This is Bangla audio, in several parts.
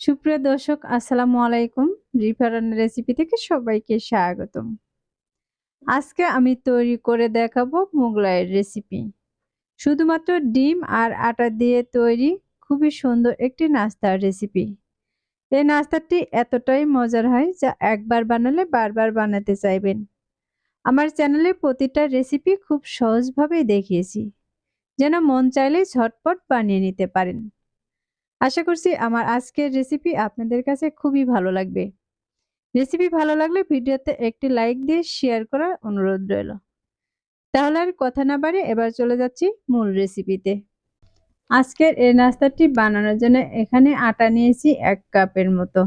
সুপ্রিয় দর্শক, আসসালামু আলাইকুম। রিফারান রেসিপি থেকে সবাইকে স্বাগতম। আজকে আমি তৈরি করে দেখাবো মোগলাইয়ের রেসিপি শুধুমাত্র ডিম আর আটা দিয়ে তৈরি খুবই সুন্দর একটি নাস্তার রেসিপি এই নাস্তাটি এতটাই মজার হয় যা একবার বানালে বারবার বানাতে চাইবেন। আমার চ্যানেলে প্রতিটা রেসিপি খুব সহজভাবেই দেখিয়েছি। যেন মন চাইলে ঝটপট বানিয়ে নিতে পারেন। আশা করছি আমার আজকের রেসিপি আপনাদের কাছে খুবই ভালো লাগবে। রেসিপি ভালো লাগলে ভিডিওতে একটি লাইক দিয়ে শেয়ার করার অনুরোধ রইল। তাহলে আর কথা না বাড়ি এবার চলে যাচ্ছি মূল রেসিপিতে আজকের এই নাস্তাটি বানানোর জন্য এখানে আটা নিয়েছি এক কাপের মতো।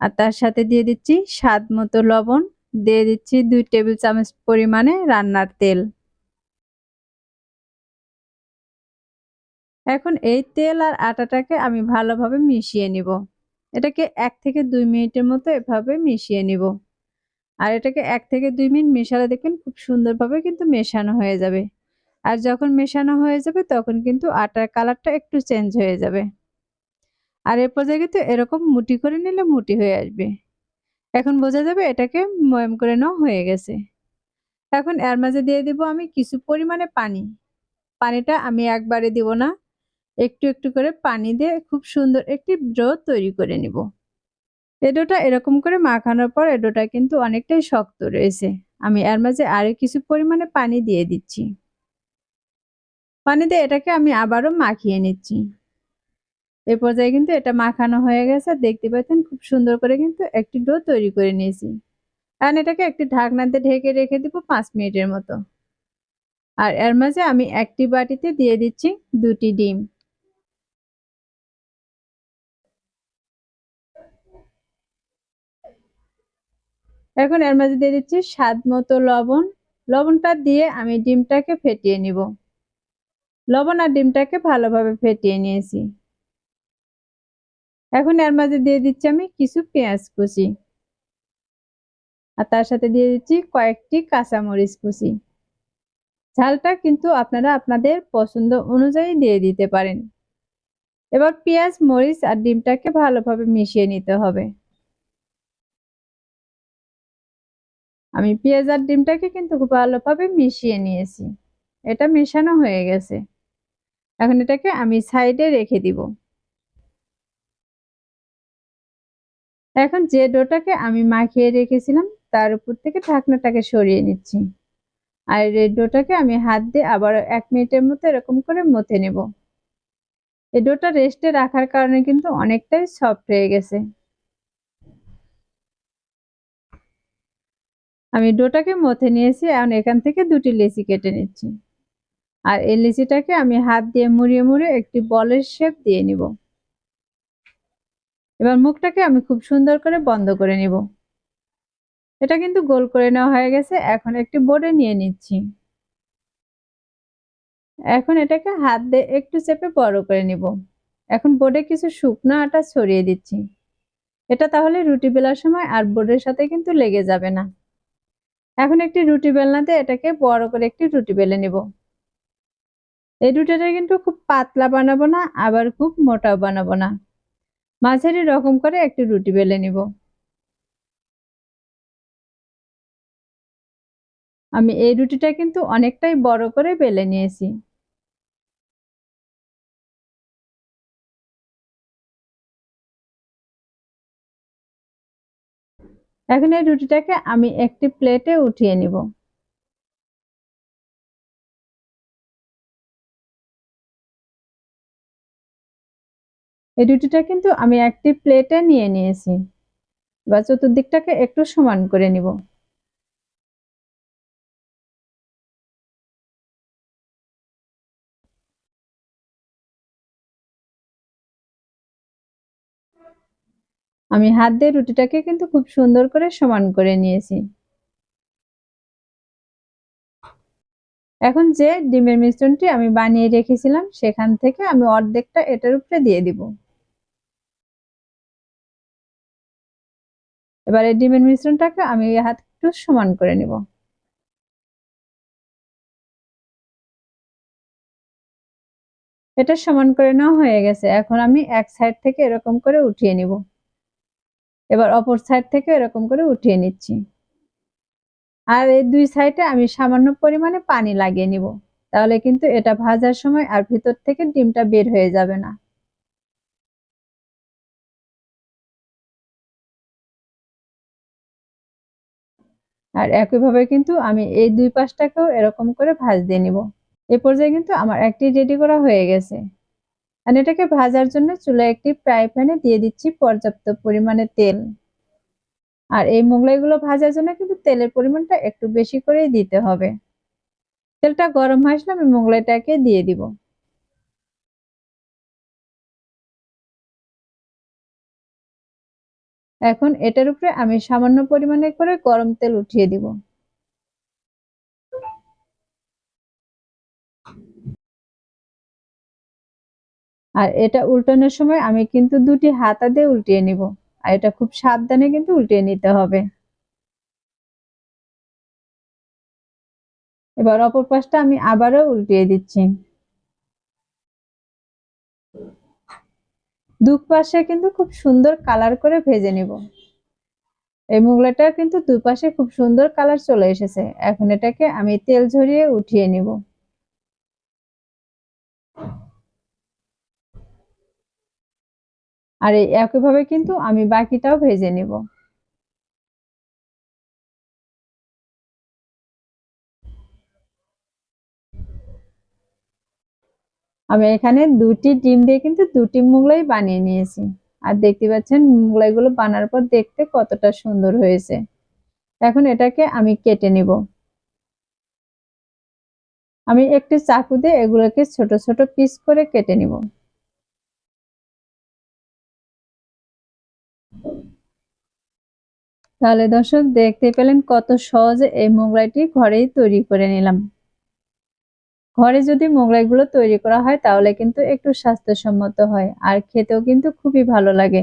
আর তার সাথে দিয়ে দিচ্ছি স্বাদ মতো লবণ, দিয়ে দিচ্ছি দুই টেবিল চামচ পরিমাণে রান্নার তেল। এখন এই তেল আর আটাটাকে আমি ভালোভাবে মিশিয়ে নিব। এটাকে এক থেকে দুই মিনিটের মতো এভাবে মিশিয়ে নিব। আর এটাকে এক থেকে দুই মিনিট মেশালে দেখবেন খুব সুন্দরভাবে কিন্তু মেশানো হয়ে যাবে। আর যখন মেশানো হয়ে যাবে তখন কিন্তু আটার কালারটা একটু চেঞ্জ হয়ে যাবে। আর এর পর্যায়ে কিন্তু এরকম মুটি করে নিলে মুটি হয়ে আসবে। এখন বোঝা যাবে এটাকে ময়ম করে নেওয়া হয়ে গেছে। এখন এর মাঝে দিয়ে দিব আমি কিছু পরিমাণে পানি। পানিটা আমি একবারে দিব না। একটু একটু করে পানি দিয়ে খুব সুন্দর একটি ডো তৈরি করে নিব। এডোটা এরকম করে মাখানোর পর এডোটা কিন্তু অনেকটাই শক্ত রয়েছে। আমি এর মাঝে আরও কিছু পরিমাণে পানি দিয়ে দিচ্ছি। পানি দিয়ে এটাকে আমি আবারও মাখিয়ে নিচ্ছি। এ পর্যায়ে কিন্তু এটা মাখানো হয়ে গেছে। দেখতে পাচ্ছেন খুব সুন্দর করে কিন্তু একটি ডো তৈরি করে নিয়েছি। কারণ এটাকে একটি ঢাকনাতে ঢেকে রেখে দিব পাঁচ মিনিটের মতো। আর এর মাঝে আমি একটি বাটিতে দিয়ে দিচ্ছি দুটি ডিম। এখন এর মাঝে দিয়ে দিচ্ছি স্বাদ মতো লবণ। লবণটা দিয়ে আমি ডিমটাকে ফেটিয়ে নিব। লবণ আর ডিমটাকে ভালোভাবে ফেটিয়ে নিয়েছি। এখন এর মাঝে দিয়ে দিচ্ছি আমি কিছু পেঁয়াজ কুচি। আর তার সাথে দিয়ে দিচ্ছি কয়েকটি কাঁচামরিচ কুচি। ঝালটা কিন্তু আপনারা আপনাদের পছন্দ অনুযায়ী দিয়ে দিতে পারেন। এবার পেঁয়াজ, মরিচ আর ডিমটাকে ভালোভাবে মিশিয়ে নিতে হবে। আমি পেঁয়াজ আর ডিমটাকে কিন্তু খুব ভালোভাবে মিশিয়ে নিয়েছি। এটা মেশানো হয়ে গেছে। এখন এটাকে আমি সাইডে রেখে দিব। এখন যে ডোটাকে আমি মাখিয়ে রেখেছিলাম, তার উপর থেকে ঢাকনাটাকে সরিয়ে নিচ্ছি। আর এই ডোটাকে আমি হাত দিয়ে আবার এক মিনিটের মতো এরকম করে মথে নেব। এই ডোটা রেস্টে রাখার কারণে কিন্তু অনেকটাই সফট হয়ে গেছে। আমি ডোটাকে মথে নিয়েছি, এখন এখান থেকে দুটি লেচি কেটে নিচ্ছি। আর এই লেচিটাকে আমি হাত দিয়ে মুড়িয়ে মুড়িয়ে একটি বলের শেপ দিয়ে নিব। এবার মুখটাকে আমি খুব সুন্দর করে বন্ধ করে নিব। এটা কিন্তু গোল করে নেওয়া হয়ে গেছে, এখন একটি বোর্ডে নিয়ে নিচ্ছি। এখন এটাকে হাত দিয়ে একটু চেপে বড় করে নিব। এখন বোর্ডে কিছু শুকনো আটা ছড়িয়ে দিচ্ছি। এটা তাহলে রুটি বেলার সময় আর বোর্ডের সাথে কিন্তু লেগে যাবে না। এখন একটি রুটি বেলনাতে এটাকে বড় করে একটি রুটি বেলে নেব। এই রুটিটা কিন্তু খুব পাতলা বানাবো না, আবার খুব মোটাও বানাবো না। মাঝারি রকম করে একটি রুটি বেলে নিব। আমি এই রুটিটা কিন্তু অনেকটাই বড় করে বেলে নিয়েছি। এখন এই রুটিটাকে আমি একটি প্লেটে উঠিয়ে নিব। এই রুটিটা কিন্তু আমি একটি প্লেটে নিয়ে নিয়েছি। বা চতুর্দিকটাকে একটু সমান করে নিব। আমি হাত দিয়ে রুটিটাকে কিন্তু খুব সুন্দর করে সমান করে নিয়েছি। এখন যে ডিমের মিশ্রণটি আমি বানিয়ে রেখেছিলাম, সেখান থেকে আমি অর্ধেকটা এটার উপরে দিয়ে দিব। এবারে ডিমের মিশ্রণটাকে আমি হাত একটু সমান করে নিব। এটা সমান করে নেওয়া হয়ে গেছে। এখন আমি এক সাইড থেকে এরকম করে উঠিয়ে নিব। এবার অপর সাইড থেকে এরকম করে উঠিয়ে নিচ্ছি। আর এই দুই সাইডে আমি সামান্য পরিমাণে পানি লাগিয়ে নিব। তাহলে কিন্তু এটা ভাজার সময় আর ভিতর থেকে ডিমটা বের হয়ে যাবে না। আর একইভাবে কিন্তু আমি এই দুই পাশটাকেও এরকম করে ভাজ দিয়ে নিব। এ পর্যায়ে কিন্তু আমার একটি রেডি করা হয়ে গেছে। আর এটাকে ভাজার জন্য চুলায় একটি ফ্রাই প্যানে দিয়ে দিচ্ছি পর্যাপ্ত পরিমাণে তেল। আর এই মোগলাইগুলো ভাজার জন্য কিন্তু তেলের পরিমাণটা একটু বেশি করেই দিতে হবে। তেলটা গরম হয়ে আমি মোগলাইটাকে দিয়ে দিব। এখন এটার উপরে আমি সামান্য পরিমাণে করে গরম তেল উঠিয়ে দিব। আর এটা উল্টানোর সময় আমি কিন্তু দুটি হাতা দিয়ে উল্টিয়ে নিব। আর এটা খুব সাবধানে কিন্তু উল্টিয়ে নিতে হবে। এবার অপর পাশটা আমি আবারও উল্টিয়ে দিচ্ছি। দুপাশে পাশে কিন্তু খুব সুন্দর কালার করে ভেজে নিব। এই মুগলাটা কিন্তু দুপাশে খুব সুন্দর কালার চলে এসেছে। এখন এটাকে আমি তেল ঝরিয়ে উঠিয়ে নিব। আর একইভাবে কিন্তু আমি বাকিটাও ভেজে নিব। আমি এখানে দুটি ডিম দিয়ে কিন্তু দুটি মুগলাই বানিয়ে নিয়েছি। আর দেখতে পাচ্ছেন মুগলাইগুলো বানার পর দেখতে কতটা সুন্দর হয়েছে। এখন এটাকে আমি কেটে নিব। আমি একটি চাকু দিয়ে এগুলোকে ছোট ছোট পিস করে কেটে নিব। তাহলে দর্শক দেখতে পেলেন কত সহজে এই মোগলাইটি ঘরেই তৈরি করে নিলাম। ঘরে যদি মোগলাইগুলো তৈরি করা হয় তাহলে কিন্তু একটু স্বাস্থ্যসম্মত হয় আর খেতেও কিন্তু খুবই ভালো লাগে।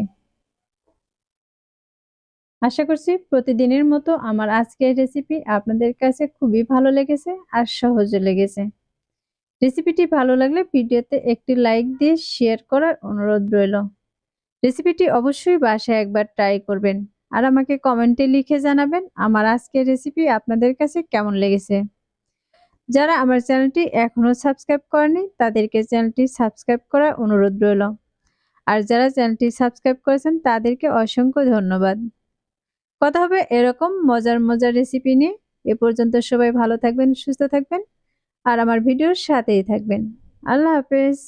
আশা করছি প্রতিদিনের মতো আমার আজকের রেসিপি আপনাদের কাছে খুবই ভালো লেগেছে আর সহজে লেগেছে। রেসিপিটি ভালো লাগলে ভিডিওতে একটি লাইক দিয়ে শেয়ার করার অনুরোধ রইল। রেসিপিটি অবশ্যই বাসায় একবার ট্রাই করবেন। আর আমাকে কমেন্টে লিখে জানাবেন আমার আজকের রেসিপি আপনাদের কাছে কেমন লেগেছে। যারা আমার চ্যানেলটি এখনও সাবস্ক্রাইব করেনি তাদেরকে চ্যানেলটি সাবস্ক্রাইব করার অনুরোধ রইল। আর যারা চ্যানেলটি সাবস্ক্রাইব করেছেন, তাদেরকে অসংখ্য ধন্যবাদ। কথা হবে এরকম মজার মজার রেসিপি নিয়ে। এ পর্যন্ত সবাই ভালো থাকবেন, সুস্থ থাকবেন। আর আমার ভিডিওর সাথেই থাকবেন। আল্লাহ হাফেজ।